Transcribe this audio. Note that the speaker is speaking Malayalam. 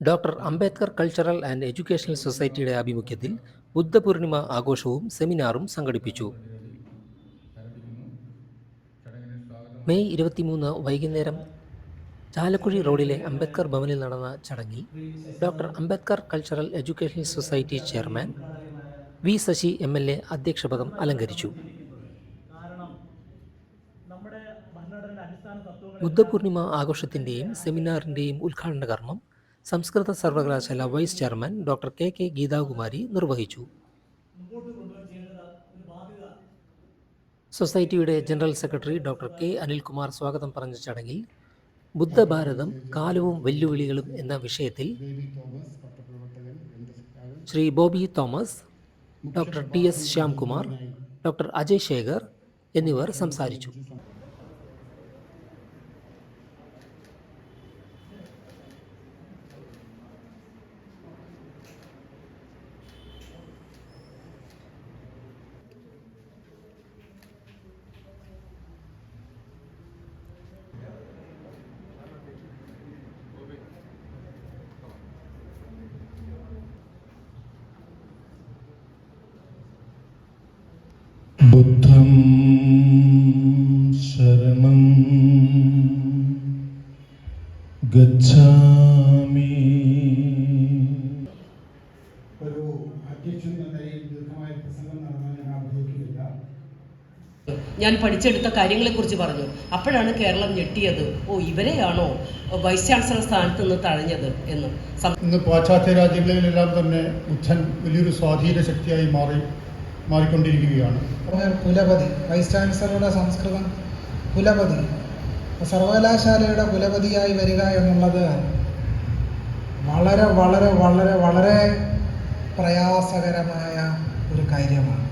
Doctor Ambedkar cultural and educational സൊസൈറ്റിയുടെ ആഭിമുഖ്യത്തിൽ ബുദ്ധപൂർണിമ ആഘോഷവും സെമിനാറും സംഘടിപ്പിച്ചു. മെയ് ഇരുപത്തിമൂന്ന് വൈകുന്നേരം ചാലക്കുഴി റോഡിലെ അംബേദ്കർ ഭവനിൽ നടന്ന ചടങ്ങിൽ doctor Ambedkar cultural educational society chairman V Sasi M L A അധ്യക്ഷപദം അലങ്കരിച്ചു. ബുദ്ധപൂർണിമ ആഘോഷത്തിന്റെയും സെമിനാറിന്റെയും ഉദ്ഘാടന കർമ്മം സംസ്കൃത സർവകലാശാല vice chairman doctor K K Geethakumari നിർവഹിച്ചു. സൊസൈറ്റിയുടെ general secretary doctor K Anilkumar സ്വാഗതം പറഞ്ഞ ചടങ്ങിൽ ബുദ്ധഭാരതം കാലവും വെല്ലുവിളികളും എന്ന വിഷയത്തിൽ Shri Bobby Thomas doctor T S Shyamkumar doctor Ajay Sekhar എന്നിവർ സംസാരിച്ചു. ബുദ്ധം ശരണം ഗച്ഛാമി ഒരു അധ്യക്ഷൻ എന്ന നിലയിൽ ദീർഘമായ പ്രസംഗം നടത്താൻ ഞാൻ പഠിച്ചെടുത്ത കാര്യങ്ങളെ കുറിച്ച് കാര്യങ്ങളെക്കുറിച്ച് പറഞ്ഞു. അപ്പോഴാണ് കേരളം ഞെട്ടിയത്. ഓ ഇവരെയാണോ വൈസ് ചാൻസലർ സ്ഥാനത്ത് നിന്ന് തഴഞ്ഞത് എന്ന്. ഇന്ന് പാശ്ചാത്യ രാജ്യങ്ങളിലെല്ലാം തന്നെ ബുദ്ധൻ വലിയൊരു സ്വാധീന ശക്തിയായി മാറി. മാറിക്കൊണ്ടിരിക്കുകയാണ്. കുലപതി വൈസ് ചാൻസലറുടെ സംസ്കൃതം കുലപതി. സർവകലാശാലയുടെ കുലപതിയായി വരിക എന്നുള്ളത് വളരെ വളരെ വളരെ വളരെ പ്രയാസകരമായ ഒരു കാര്യമാണ്.